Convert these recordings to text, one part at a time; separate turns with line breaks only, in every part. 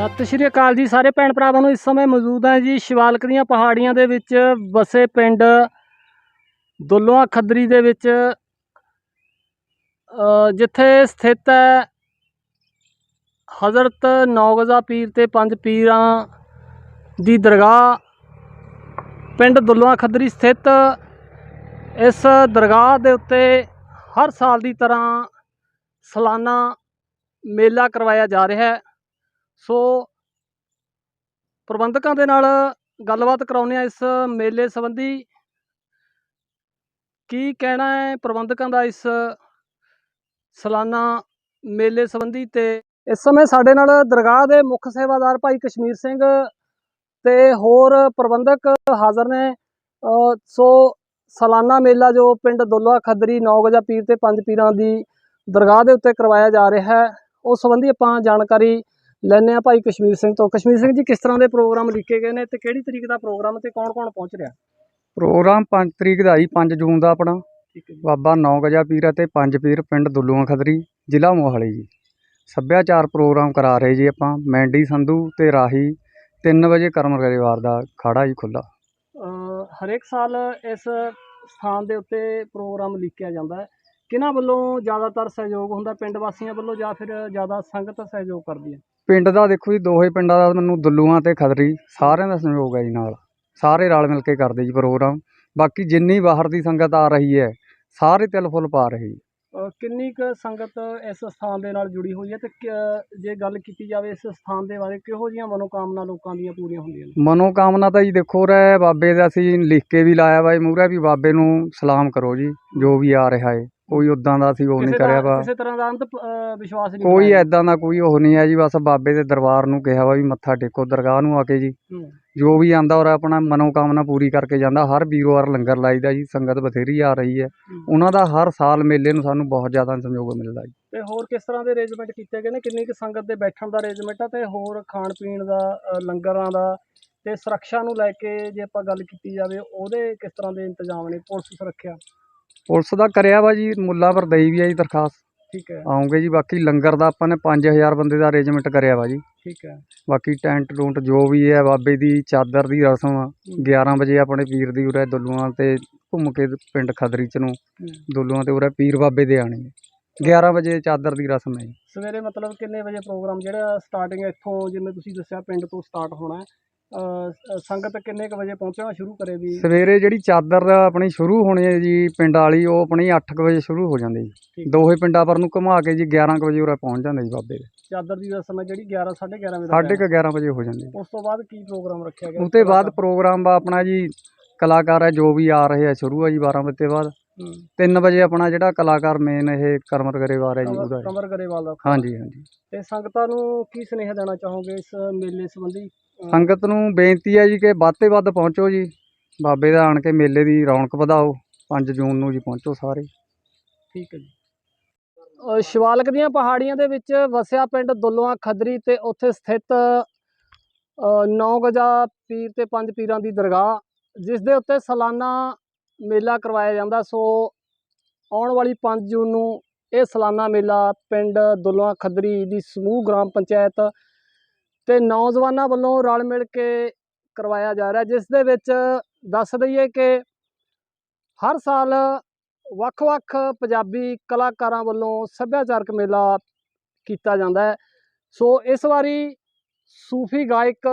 ਸਤਿ ਸ਼੍ਰੀ ਅਕਾਲ ਜੀ ਸਾਰੇ ਭੈਣ ਭਰਾਵਾਂ ਨੂੰ। ਇਸ ਸਮੇਂ ਮੌਜੂਦ ਹਾਂ ਜੀ ਸ਼ਿਵਾਲਕ ਦੀਆਂ ਪਹਾੜੀਆਂ ਦੇ ਵਿੱਚ, ਵਸੇ ਪਿੰਡ ਦੁੱਲੋਆਂ ਖੱਦਰੀ ਦੇ ਵਿੱਚ ਜਿੱਥੇ ਸਥਿਤ ਹੈ ਹਜ਼ਰਤ ਨੌਗਜ਼ਾ ਪੀਰ ਤੇ ਪੰਜ ਪੀਰਾਂ ਦੀ ਦਰਗਾਹ। ਪਿੰਡ ਦੁੱਲੋਆਂ ਖੱਦਰੀ ਸਥਿਤ ਇਸ ਦਰਗਾਹ ਦੇ ਉੱਤੇ ਹਰ ਸਾਲ ਦੀ ਤਰ੍ਹਾਂ ਸਾਲਾਨਾ ਮੇਲਾ ਕਰਵਾਇਆ ਜਾ ਰਿਹਾ ਹੈ। ਸੋ ਪ੍ਰਬੰਧਕਾਂ ਦੇ ਨਾਲ ਗੱਲਬਾਤ ਕਰਾਉਂਦੇ ਆ ਇਸ ਮੇਲੇ ਸੰਬੰਧੀ। ਕੀ ਕਹਿਣਾ ਹੈ ਪ੍ਰਬੰਧਕਾਂ ਦਾ ਇਸ ਸਾਲਾਨਾ ਮੇਲੇ ਸੰਬੰਧੀ ਤੇ ਇਸ ਸਮੇਂ ਸਾਡੇ ਨਾਲ ਦਰਗਾਹ ਦੇ ਮੁੱਖ ਸੇਵਾਦਾਰ ਭਾਈ ਕਸ਼ਮੀਰ ਸਿੰਘ ਤੇ ਹੋਰ ਪ੍ਰਬੰਧਕ ਹਾਜ਼ਰ ਨੇ। ਸੋ ਸਾਲਾਨਾ ਮੇਲਾ ਜੋ ਪਿੰਡ ਦੁੱਲਾ ਖੱਦਰੀ, ਨੌਗਜਾ ਪੀਰ ਤੇ ਪੰਜ ਪੀਰਾਂ ਦੀ ਦਰਗਾਹ ਦੇ ਉੱਤੇ ਕਰਵਾਇਆ ਜਾ ਰਿਹਾ ਹੈ, ਉਸ ਸੰਬੰਧੀ ਆਪਾਂ ਜਾਣਕਾਰੀ ਲੈਣੇ ਆ ਭਾਈ ਕਸ਼ਮੀਰ ਸਿੰਘ ਤੋਂ। ਕਸ਼ਮੀਰ ਸਿੰਘ ਜੀ ਕਿਸ ਤਰ੍ਹਾਂ ਦੇ ਪ੍ਰੋਗਰਾਮ ਲਿਖੇ ਗਏ ਨੇ ਤੇ ਕਿਹੜੀ ਤਰੀਕ ਦਾ ਪ੍ਰੋਗਰਾਮ ਤੇ ਕੌਣ-ਕੌਣ ਪਹੁੰਚ ਰਿਹਾ?
ਪ੍ਰੋਗਰਾਮ 5 ਤਰੀਕ ਦਾ ਜੀ 5 ਜੂਨ ਦਾ ਆਪਣਾ। ਬਾਬਾ ਨੌ ਗਜਾ ਪੀਰ ਅਤੇ ਪੰਜ ਪੀਰ ਪਿੰਡ ਦੁੱਲੂਆਂ ਖਦਰੀ ਜ਼ਿਲ੍ਹਾ ਮੋਹਾਲੀ ਜੀ। ਸੱਭਿਆਚਾਰ ਪ੍ਰੋਗਰਾਮ ਕਰਾ ਰਹੇ ਜੀ ਆਪਾਂ ਮੈਂਡੀ ਸੰਧੂ ਤੇ ਰਾਹੀ 3 ਵਜੇ ਕਰਮ ਗਰੇਵਾਰ ਦਾ ਖਾੜਾ ਜੀ ਖੁੱਲਾ
ਹਰੇਕ ਸਾਲ ਇਸ ਸਥਾਨ ਦੇ ਉੱਤੇ ਪ੍ਰੋਗਰਾਮ ਲਿਖਿਆ ਜਾਂਦਾ ਹੈ। ਕਿਹਨਾਂ ਵੱਲੋਂ ਜ਼ਿਆਦਾਤਰ ਸਹਿਯੋਗ ਹੁੰਦਾ? ਪਿੰਡ ਵਾਸੀਆਂ ਵੱਲੋਂ ਜਾਂ ਫਿਰ ਜ਼ਿਆਦਾ ਸੰਗਤ ਸਹਿਯੋਗ ਕਰਦੀ ਹੈ?
ਪਿੰਡ ਦਾ ਦੇਖੋ ਜੀ ਦੋਹੇ ਪਿੰਡਾਂ ਦਾ ਮੈਨੂੰ ਦੁੱਲੂਆਂ ਤੇ ਖਦਰੀ ਸਾਰਿਆਂ ਦਾ ਸਹਿਯੋਗ ਹੈ ਜੀ ਨਾਲ। ਸਾਰੇ ਰਲ ਮਿਲ ਕੇ ਕਰਦੇ ਜੀ ਪ੍ਰੋਗਰਾਮ। ਬਾਕੀ ਜਿੰਨੀ ਬਾਹਰ ਦੀ ਸੰਗਤ ਆ ਰਹੀ ਹੈ ਸਾਰੇ ਤਿਲ ਫੁੱਲ ਪਾ ਰਹੇ ਜੀ।
ਅ, ਕਿੰਨੀ ਕੁ ਸੰਗਤ ਇਸ ਸਥਾਨ ਦੇ ਨਾਲ ਜੁੜੀ ਹੋਈ ਹੈ ਤੇ ਕਿ- ਜੇ ਗੱਲ ਕੀਤੀ ਜਾਵੇ ਇਸ ਸਥਾਨ ਦੇ ਬਾਰੇ ਕਿਹੋ ਜਿਹੀਆਂ ਮਨੋਕਾਮਨਾ ਲੋਕਾਂ ਦੀਆਂ ਪੂਰੀਆਂ ਹੁੰਦੀਆਂ ਨੇ?
ਮਨੋਕਾਮਨਾ ਤਾਂ ਜੀ ਦੇਖੋ ਰਹਿ ਬਾਬੇ ਦਾ ਅਸੀਂ ਲਿਖ ਕੇ ਵੀ ਲਾਇਆ ਵਾ ਜੀ ਮੂਹਰੇ ਵੀ ਬਾਬੇ ਨੂੰ ਸਲਾਮ ਕਰੋ ਜੀ ਜੋ ਵੀ ਆ ਰਿਹਾ ਹੈ। ਕੋਈ ਉਦਾਂ ਦਾ ਅਸੀਂ ਉਹ ਨਹੀਂ ਕਰਿਆ ਵਾ
ਕਿਸੇ ਤਰ੍ਹਾਂ ਦਾ ਅੰਧ ਅ, ਵਿਸ਼ਵਾਸ ਨਹੀਂ
ਕੋਈ। ਐਦਾਂ ਦਾ ਕੋਈ ਉਹ ਨਹੀਂ ਹੈ ਜੀ ਬਸ ਬਾਬੇ ਦੇ ਦਰਬਾਰ ਨੂੰ ਕਿਹਾ ਵਾ ਵੀ ਮੱਥਾ ਟੇਕੋ ਦਰਗਾਹ ਨੂੰ ਆ ਕੇ ਜੀ। ਜੋ ਵੀ ਆਂਦਾ ਔਰ ਆਪਣਾ ਮਨੋਕਾਮਨਾ ਪੂਰੀ ਕਰਕੇ ਜਾਂਦਾ ਹਰ ਵੀਰਵਾਰ ਲੰਗਰ ਲਾਈਦਾ ਜੀ ਸੰਗਤ ਬਥੇਰੀ ਆ ਰਹੀ ਹੈ। ਉਹਨਾਂ ਦਾ ਹਰ ਸਾਲ ਮੇਲੇ ਨੂੰ ਸਾਨੂੰ ਬਹੁਤ ਜ਼ਿਆਦਾ ਸੰਯੋਗ ਮਿਲਦਾ ਜੀ
ਤੇ ਹੋਰ ਕਿਸ ਤਰ੍ਹਾਂ ਦੇ ਅਰੇਂਜਮੈਂਟ ਕੀਤੇ ਗਏ ਨੇ ਕਿੰਨੀ ਕੁ ਸੰਗਤ ਦੇ ਬੈਠਣ ਦਾ ਅਰੇਂਜਮੈਂਟ ਆ ਤੇ ਹੋਰ ਖਾਣ ਪੀਣ ਦਾ ਲੰਗਰਾਂ ਦਾ ਤੇ ਸੁਰੱਖਿਆ ਨੂੰ ਲੈ ਕੇ ਜੇ ਆਪਾਂ ਗੱਲ ਕੀਤੀ ਜਾਵੇ ਉਹਦੇ ਕਿਸ ਤਰ੍ਹਾਂ ਦੇ ਇੰਤਜ਼ਾਮ ਨੇ ਪੁਲਿਸ ਸੁਰੱਖਿਆ
ਪੁਲਿਸ ਦਾ ਕਰਿਆ ਵਾ ਜੀ ਮੁੱਲਾ ਵਰਦਈ ਵੀ ਆ ਜੀ ਦਰਖਾਸਤ।
ਠੀਕ ਹੈ।
ਆਉਂਗੇ ਜੀ ਬਾਕੀ ਲੰਗਰ ਦਾ ਆਪਾਂ ਨੇ 5000 ਬੰਦੇ ਦਾ ਅਰੇਂਜਮੈਂਟ ਕਰਿਆ ਵਾ ਜੀ।
ਠੀਕ ਹੈ।
ਬਾਕੀ ਟੈਂਟ ਟੂੰਟ ਜੋ ਵੀ ਹੈ ਬਾਬੇ ਦੀ ਚਾਦਰ ਦੀ ਰਸਮ ਆ 11 ਵਜੇ ਆਪਣੇ ਪੀਰ ਦੀ ਉਰੇ ਦੁੱਲੂਆਂ ਤੇ ਘੁੰਮ ਕੇ ਪਿੰਡ ਖਦਰੀ ਚ ਨੂੰ। ਦੁੱਲੂਆਂ ਤੇ ਉਰੇ ਪੀਰ ਬਾਬੇ ਦੇ ਆਣੇ ਆ। 11 ਵਜੇ ਚਾਦਰ ਦੀ ਰਸਮ ਹੈ ਜੀ।
ਸਵੇਰੇ ਮਤਲਬ ਕਿੰਨੇ ਵਜੇ ਪ੍ਰੋਗਰਾਮ ਜਿਹੜਾ ਸਟਾਰਟਿੰਗ ਇੱਥੋਂ ਜਿਵੇਂ ਤੁਸੀਂ ਦੱਸਿਆ ਪਿੰਡ ਤੋਂ ਸਟਾਰਟ ਹੋਣਾ ਹੈ ਸੰਗਤ ਕਿੰਨੇ ਕੁ ਵਜੇ ਪਹੁੰਚਣਾ ਸ਼ੁਰੂ ਕਰੇ ਵੀ?
ਸਵੇਰੇ ਜਿਹੜੀ ਚਾਦਰ ਆਪਣੀ ਸ਼ੁਰੂ ਹੋਣੀ ਹੈ ਜੀ ਪਿੰਡ ਵਾਲੀ ਉਹ ਆਪਣੀ 8 ਕੁ ਵਜੇ ਸ਼ੁਰੂ ਹੋ ਜਾਂਦੀ ਜੀ। ਦੋਹੇ ਪਿੰਡਾਂ ਪਰ ਨੂੰ ਘੁਮਾ ਕੇ ਜੀ 11 ਕੁ ਵਜੇ ਉਰੇ ਪਹੁੰਚ ਜਾਂਦੇ ਜੀ ਬਾਬੇ ਦੇ।
ਚਾਦਰ ਦੀ ਰਸਮ ਹੈ ਜਿਹੜੀ 11 11:30 ਵਜੇ
ਸਾਢੇ
ਤੱਕ
ਕੁ 11 ਵਜੇ ਹੋ ਜਾਂਦੀ
ਉਸ ਤੋਂ ਬਾਅਦ ਕੀ ਪ੍ਰੋਗਰਾਮ ਰੱਖਿਆ ਗਿਆ?
ਉਸ ਤੋਂ ਬਾਅਦ ਪ੍ਰੋਗਰਾਮ ਵਾ ਆਪਣਾ ਜੀ ਕਲਾਕਾਰ ਹੈ ਜੋ ਵੀ ਆ ਰਹੇ ਆ ਸ਼ੁਰੂ ਹੈ ਜੀ 12 ਵਜੇ ਤੋਂ ਬਾਅਦ।
ਹੂੰ।
3 ਵਜੇ ਆਪਣਾ ਜਿਹੜਾ ਕਲਾਕਾਰ ਮੇਨ ਇਹ ਕਰਮਰ ਗਰੇਵਾਰ ਹੈ ਜੀ ਉਹਦਾ ਹੈ।
ਕਮਰ ਗਰੇਵਾਲ ਦਾ।
ਹਾਂਜੀ ਹਾਂਜੀ।
ਤੇ ਸੰਗਤਾਂ ਨੂੰ ਕੀ ਸੁਨੇਹਾ ਦੇਣਾ ਚਾਹੋਗੇ ਇਸ ਮੇਲੇ ਸੰਬੰਧੀ?
ਸੰਗਤ ਨੂੰ ਬੇਨਤੀ ਹੈ ਜੀ ਕਿ ਵੱਧ ਤੋਂ ਵੱਧ ਪਹੁੰਚੋ ਜੀ। ਬਾਬੇ ਦਾ ਆਣ ਕੇ ਮੇਲੇ ਦੀ ਰੌਣਕ ਵਧਾਓ। 5 ਜੂਨ ਨੂੰ ਜੀ ਪਹੁੰਚੋ ਸਾਰੇ।
ਠੀਕ ਹੈ ਜੀ। ਅ, ਸ਼ਿਵਾਲਕ ਦੀਆਂ ਪਹਾੜੀਆਂ ਦੇ ਵਿੱਚ ਵਸਿਆ ਪਿੰਡ ਦੁੱਲੋਆਂ ਖੱਦਰੀ ਤੇ ਉੱਥੇ ਸਥਿਤ ਅ, ਨੌ ਗਜਾ ਪੀਰ ਤੇ ਪੰਜ ਪੀਰਾਂ ਦੀ ਦਰਗਾਹ ਜਿਸ ਦੇ ਉੱਤੇ ਸਾਲਾਨਾ ਮੇਲਾ ਕਰਵਾਇਆ ਜਾਂਦਾ। ਸੋ ਆਉਣ ਵਾਲੀ 5 ਜੂਨ ਨੂੰ ਇਹ ਸਾਲਾਨਾ ਮੇਲਾ ਪਿੰਡ ਦੁੱਲੋਆਂ ਖੱਦਰੀ ਦੀ ਸਮੂਹ ਗ੍ਰਾਮ ਪੰਚਾਇਤ ਤੇ ਨੌਜਵਾਨਾਂ ਵੱਲੋਂ ਰਲ ਮਿਲ ਕੇ ਕਰਵਾਇਆ ਜਾ ਰਿਹਾ, ਜਿਸ ਦੇ ਵਿੱਚ ਦੱਸ ਦਈਏ ਕਿ ਹਰ ਸਾਲ ਵੱਖ-ਵੱਖ ਪੰਜਾਬੀ ਕਲਾਕਾਰਾਂ ਵੱਲੋਂ ਸੱਭਿਆਚਾਰਕ ਮੇਲਾ ਕੀਤਾ ਜਾਂਦਾ ਹੈ। ਸੋ ਇਸ ਵਾਰੀ ਸੂਫੀ ਗਾਇਕ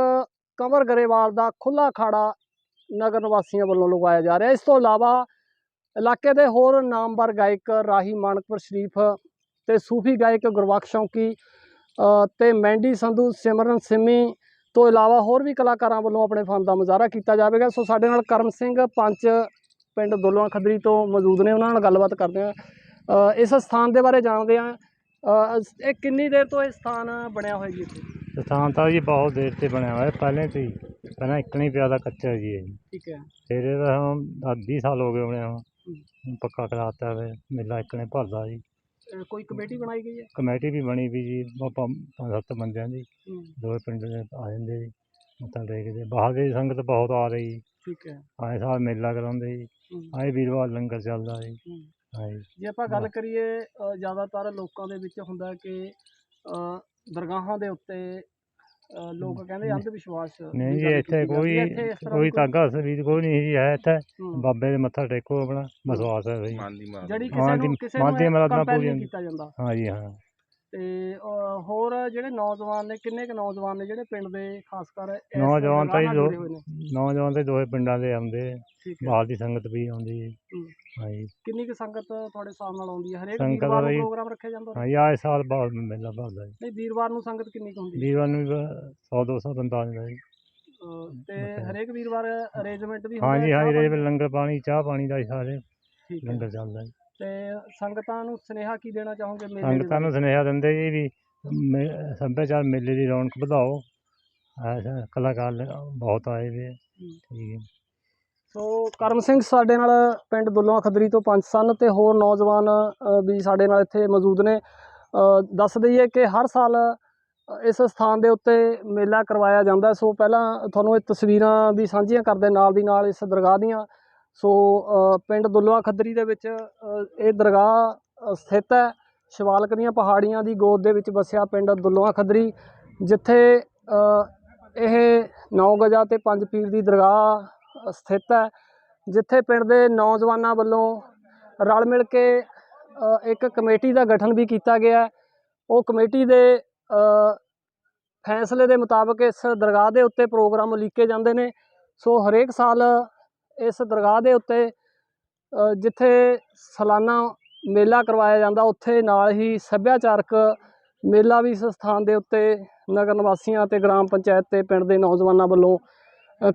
ਕੰਵਰ ਗਰੇਵਾਲ ਦਾ ਖੁੱਲਾ ਅਖਾੜਾ ਨਗਰ ਨਿਵਾਸੀਆਂ ਵੱਲੋਂ ਲਗਵਾਇਆ ਜਾ ਰਿਹਾ। ਇਸ ਤੋਂ ਇਲਾਵਾ ਇਲਾਕੇ ਦੇ ਹੋਰ ਨਾਮਵਰ ਗਾਇਕ ਰਾਹੀ ਮਾਨਕਪੁਰ ਸ਼ਰੀਫ ਤੇ ਸੂਫੀ ਗਾਇਕ ਗੁਰਬਖਸ਼ ਸ਼ੌਂਕੀ ਤੇ ਮੈਂਡੀ ਸੰਧੂ ਸਿਮਰਨ ਸਿੰਮੀ ਤੋਂ ਇਲਾਵਾ ਹੋਰ ਵੀ ਕਲਾਕਾਰਾਂ ਵੱਲੋਂ ਆਪਣੇ ਫਨ ਦਾ ਮੁਜ਼ਾਹਰਾ ਕੀਤਾ ਜਾਵੇਗਾ। ਸੋ ਸਾਡੇ ਨਾਲ ਕਰਮ ਸਿੰਘ ਪੰਚ ਪਿੰਡ ਦੁੱਲੋਆਂ ਖੱਦਰੀ ਤੋਂ ਮੌਜੂਦ ਨੇ ਉਹਨਾਂ ਨਾਲ ਗੱਲਬਾਤ ਕਰਦੇ ਆ ਇਸ ਸਥਾਨ ਦੇ ਬਾਰੇ ਜਾਣਦੇ ਆ ਇਹ ਕਿੰਨੀ ਦੇਰ ਤੋਂ ਇਹ ਸਥਾਨ ਬਣਿਆ ਹੋਇਆ ਜੀ ਇੱਥੇ?
ਸਥਾਨ ਤਾਂ ਜੀ ਬਹੁਤ ਦੇਰ ਤੇ ਬਣਿਆ ਹੋਇਆ ਪਹਿਲੇ ਤੋਂ ਹੀ। ਪਹਿਲਾਂ ਇੱਕ ਨਹੀਂ ਪਿਆ ਦਾ ਕੱਚਾ ਜੀ ਇਹ।
ਠੀਕ ਹੈ।
ਫਿਰ ਇਹਦਾ ਹੁਣ 20 ਸਾਲ ਹੋ ਗਏ ਬਣਿਆ ਹੁਣ ਹੁਣ ਪੱਕਾ ਕਰਾਤਾ ਵੇ ਮੇਲਾ ਇੱਕ ਨੇ ਭਰਦਾ ਜੀ।
ਕੋਈ ਕਮੇਟੀ ਬਣਾਈ ਗਈ ਹੈ?
ਕਮੇਟੀ ਵੀ ਬਣੀ ਵੀ ਜੀ ਪ- ਪ- ਪੰਜ ਸੱਤ ਬੰਦਿਆਂ ਦੀ
ਹੂੰ,
ਦੋਵੇਂ ਪਿੰਡ ਦੇ ਆ ਜਾਂਦੇ ਜੀ ਮੱਥਾ ਟੇਕਦੇ ਬਾਹਰ ਦੀ ਸੰਗਤ ਬਹੁਤ ਆ ਰਹੀ
ਠੀਕ ਹੈ।
ਆਏ ਸਾਲ ਮੇਲਾ ਕਰਾਉਂਦੇ ਜੀ
ਹੂੰ,
ਆਏ ਵੀਰਵਾਰ ਲੰਗਰ ਚੱਲਦਾ ਜੀ।
ਹੂੰ।
ਜੀ।
ਜੇ ਆਪਾਂ ਗੱਲ ਕਰੀਏ ਅ, ਜ਼ਿਆਦਾਤਰ ਲੋਕਾਂ ਦੇ ਵਿੱਚ ਹੁੰਦਾ ਕਿ ਅ, ਦਰਗਾਹਾਂ ਦੇ ਉੱਤੇ ਲੋਕ ਕਹਿੰਦੇ ਅੰਧ ਵਿਸ਼ਵਾਸ
ਨਹੀਂ ਜੀ ਇੱਥੇ ਕੋਈ ਕੋਈ ਤਾਗਾ ਸਰੀਰ ਕੋਈ ਨਹੀਂ ਜੀ ਹੈ ਇੱਥੇ। ਬਾਬੇ ਦੇ ਮੱਥਾ ਟੇਕੋ ਆਪਣਾ ਵਿਸ਼ਵਾਸ ਹੈ ਬਈ
ਜਿਹੜੀ ਕਿਸੇ ਨੂੰ ਕਿਸੇ ਨੂੰ
ਮਰਾਦਾਂ ਪੂਰੀਆਂ
ਨਹੀਂ ਕੀਤਾ ਜਾਂਦਾ।
ਹਾਂ ਜੀ ਹਾਂ।
ਤੇ ਹੋਰ ਜਿਹੜੇ ਨੌਜਵਾਨ ਨੇ ਕਿੰਨੇ ਕੁ ਨੌਜਵਾਨ ਨੇ ਜਿਹੜੇ ਪਿੰਡ ਦੇ ਖਾਸ ਕਰ ਇਸ
ਨੌਜਵਾਨ ਤਾਂ ਜੀ
ਨਾਲ
ਦੋ-
ਜੁੜੇ ਹੋਏ ਨੇ?
ਨੌਜਵਾਨ ਤੇ ਦੋਵੇਂ ਪਿੰਡਾਂ ਦੇ ਆਉਂਦੇ
ਠੀਕ ਹੈ।
ਬਾਹਰ ਦੀ ਸੰਗਤ ਵੀ ਆਉਂਦੀ ਹੈ।
ਹੂੰ।
ਹਾਂ ਜੀ
ਕਿੰਨੀ ਕੁ ਸੰਗਤ ਤੁਹਾਡੇ ਹਿਸਾਬ ਨਾਲ ਆਉਂਦੀ ਹੈ? ਹਰੇਕ
ਸੰਗਤ
ਵੀਰਵਾਰ ਨੂੰ
ਜੀ-
ਪ੍ਰੋਗਰਾਮ ਰੱਖਿਆ ਜਾਂਦਾ?
ਹਾਂ ਜੀ ਆਏ ਸਾਲ ਬਾਅਦ ਮੇਲਾ ਭਰਦਾ ਜੀ
ਨਹੀਂ ਵੀਰਵਾਰ ਨੂੰ ਸੰਗਤ ਕਿੰਨੀ ਕੁ ਹੁੰਦੀ ਹੈ?
ਵੀਰਵਾਰ ਨੂੰ 100 200 ਬੰਦਾ ਆਉਂਦਾ ਜੀ
ਤੇ
ਮਤਲਬ-
ਹਰੇਕ ਵੀਰਵਾਰ ਅਰੇਂਜਮੈਂਟ ਵੀ ਹੁੰਦਾ
ਹਾਂ?
ਚਾਹ
ਜੀ
ਪਾਣੀ?
ਲੰਗਰ ਪਾਣੀ ਚਾਹ ਪਾਣੀ ਦਾ ਜੀ ਸਾਰੇ
ਠੀਕ ਹੈ।
ਲੰਗਰ ਚੱਲਦਾ ਜੀ
ਤੇ ਸੰਗਤਾਂ ਨੂੰ ਸੁਨੇਹਾ ਕੀ ਦੇਣਾ ਚਾਹੋਗੇ ਮੇਲੇ ਦੇ
ਸੰਗਤਾਂ ਨੂੰ ਸੁਨੇਹਾ ਦਿੰਦੇ ਜੀ ਵੀ ਮੇ- ਸੱਭਿਆਚਾਰ ਮੇਲੇ ਦੀ ਰੌਣਕ ਵਧਾਓ। ਕਲਾਕਾਰ ਬਹੁਤ ਆਏ ਵੇ ਆ। ਠੀਕ ਹੈ।
ਸੋ ਕਰਮ ਸਿੰਘ ਸਾਡੇ ਨਾਲ ਪਿੰਡ ਦੁੱਲੋਂ ਖੱਦਰੀ ਤੋਂ ਪੰਜ ਸਨ ਤੇ ਹੋਰ ਨੌਜਵਾਨ ਅ, ਵੀ ਸਾਡੇ ਨਾਲ ਇੱਥੇ ਮੌਜੂਦ ਨੇ। ਅ, ਦੱਸ ਦਈਏ ਕਿ ਹਰ ਸਾਲ ਅ, ਇਸ ਸਥਾਨ ਦੇ ਉੱਤੇ ਮੇਲਾ ਕਰਵਾਇਆ ਜਾਂਦਾ। ਹੈ। ਸੋ ਪਹਿਲਾਂ ਤੁਹਾਨੂੰ ਇਹ ਤਸਵੀਰਾਂ ਵੀ ਸਾਂਝੀਆਂ ਕਰਦੇ ਨਾਲ ਦੀ ਨਾਲ ਇਸ ਦਰਗਾਹ ਦੀਆਂ। ਸੋ ਪਿੰਡ ਦੁੱਲੋਂ ਖੱਦਰੀ ਦੇ ਵਿੱਚ ਇਹ ਦਰਗਾਹ ਸਥਿਤ ਹੈ। ਸ਼ਿਵਾਲਕ ਦੀਆਂ ਪਹਾੜੀਆਂ ਦੀ ਗੋਦ ਦੇ ਵਿੱਚ ਵਸਿਆ ਪਿੰਡ ਦੁੱਲੋਂ ਖੱਦਰੀ, ਜਿੱਥੇ ਇਹ ਨੌ ਗਜਾ ਤੇ ਪੰਜ ਪੀਰ ਦੀ ਦਰਗਾਹ ਸਥਿਤ ਹੈ, ਜਿੱਥੇ ਪਿੰਡ ਦੇ ਨੌਜਵਾਨਾਂ ਵੱਲੋਂ ਰਲ ਮਿਲ ਕੇ ਇੱਕ ਕਮੇਟੀ ਦਾ ਗਠਨ ਵੀ ਕੀਤਾ ਗਿਆ ਉਹ ਕਮੇਟੀ ਦੇ ਫੈਸਲੇ ਦੇ ਮੁਤਾਬਕ ਇਸ ਦਰਗਾਹ ਦੇ ਉੱਤੇ ਪ੍ਰੋਗਰਾਮ ਲਿਖੇ ਜਾਂਦੇ ਨੇ। ਸੋ, ਹਰੇਕ ਸਾਲ ਇਸ ਦਰਗਾਹ ਦੇ ਉੱਤੇ ਜਿੱਥੇ ਸਾਲਾਨਾ ਮੇਲਾ ਕਰਵਾਇਆ ਜਾਂਦਾ, ਉੱਥੇ ਨਾਲ ਹੀ ਸੱਭਿਆਚਾਰਕ ਮੇਲਾ ਵੀ ਇਸ ਸਥਾਨ ਦੇ ਉੱਤੇ ਨਗਰ ਨਿਵਾਸੀਆਂ ਤੇ ਗ੍ਰਾਮ ਪੰਚਾਇਤ ਤੇ ਪਿੰਡ ਦੇ ਨੌਜਵਾਨਾਂ ਵੱਲੋਂ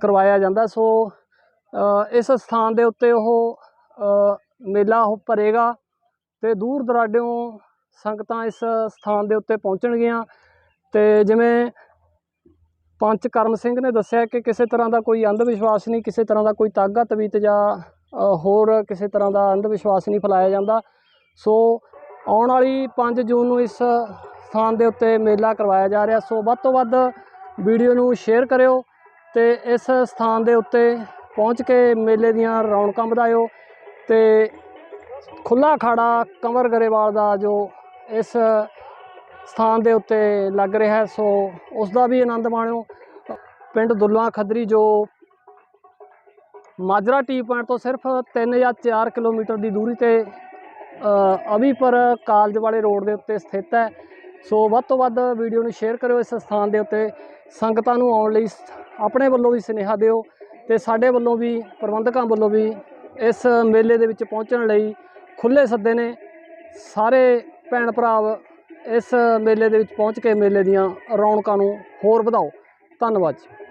ਕਰਵਾਇਆ ਜਾਂਦਾ। ਸੋ ਇਸ ਸਥਾਨ ਦੇ ਉੱਤੇ ਉਹ ਮੇਲਾ ਉਹ ਭਰੇਗਾ ਤੇ ਦੂਰ ਦਰਾਡਿਓਂ ਸੰਗਤਾਂ ਇਸ ਸਥਾਨ ਦੇ ਉੱਤੇ ਪਹੁੰਚਣਗੀਆਂ ਤੇ ਜਿਵੇਂ ਪੰਚ ਕਰਮ ਸਿੰਘ ਨੇ ਦੱਸਿਆ ਕਿ ਕਿਸੇ ਤਰ੍ਹਾਂ ਦਾ ਕੋਈ ਅੰਧ ਵਿਸ਼ਵਾਸ ਨਹੀਂ, ਕਿਸੇ ਤਰ੍ਹਾਂ ਦਾ ਕੋਈ ਤਾਗਾ ਤਵੀਤ ਜਾਂ ਹੋਰ ਕਿਸੇ ਤਰ੍ਹਾਂ ਦਾ ਅੰਧ ਵਿਸ਼ਵਾਸ ਨਹੀਂ ਫੈਲਾਇਆ ਜਾਂਦਾ। ਸੋ ਆਉਣ ਵਾਲੀ 5 ਜੂਨ ਨੂੰ ਇਸ ਸਥਾਨ ਦੇ ਉੱਤੇ ਮੇਲਾ ਕਰਵਾਇਆ ਜਾ ਰਿਹਾ। ਸੋ ਵੱਧ ਤੋਂ ਵੱਧ ਵੀਡੀਓ ਨੂੰ ਸ਼ੇਅਰ ਕਰਿਓ ਤੇ ਇਸ ਸਥਾਨ ਦੇ ਉੱਤੇ ਪਹੁੰਚ ਕੇ ਮੇਲੇ ਦੀਆਂ ਰੌਣਕਾਂ ਵਧਾਇਓ ਤੇ ਖੁੱਲਾ ਅਖਾੜਾ ਕੰਵਰ ਗਰੇਵਾਲ ਦਾ ਜੋ ਇਸ ਸਥਾਨ ਦੇ ਉੱਤੇ ਲੱਗ ਰਿਹਾ ਹੈ ਸੋ ਉਸ ਦਾ ਵੀ ਆਨੰਦ ਮਾਣਿਓ। ਪਿੰਡ ਦੁੱਲਾ ਖੱਦਰੀ ਜੋ ਮਾਜਰਾ ਟੀ ਪੁਆਇੰਟ ਤੋਂ ਸਿਰਫ 3 ਜਾਂ 4 ਕਿਲੋਮੀਟਰ ਦੀ ਦੂਰੀ ਤੇ ਅ, ਕਾਲਜ ਵਾਲੇ ਰੋਡ ਦੇ ਉੱਤੇ ਸਥਿਤ ਹੈ। ਸੋ ਵੱਧ ਤੋਂ ਵੱਧ ਵੀਡੀਓ ਨੂੰ ਸ਼ੇਅਰ ਕਰਿਓ ਇਸ ਸਥਾਨ ਦੇ ਉੱਤੇ। ਸੰਗਤਾਂ ਨੂੰ ਆਉਣ ਲਈ ਸ- ਆਪਣੇ ਵੱਲੋਂ ਵੀ ਸੁਨੇਹਾ ਦਿਓ ਤੇ ਸਾਡੇ ਵੱਲੋਂ ਵੀ ਪ੍ਰਬੰਧਕਾਂ ਵੱਲੋਂ ਵੀ ਇਸ ਮੇਲੇ ਦੇ ਵਿੱਚ ਪਹੁੰਚਣ ਲਈ ਖੁੱਲੇ ਸੱਦੇ ਨੇ। ਸਾਰੇ ਭੈਣ ਭਰਾ ਇਸ ਮੇਲੇ ਦੇ ਵਿੱਚ ਪਹੁੰਚ ਕੇ ਮੇਲੇ ਦੀਆਂ ਰੌਣਕਾਂ ਨੂੰ ਹੋਰ ਵਧਾਓ। ਧੰਨਵਾਦ ਜੀ।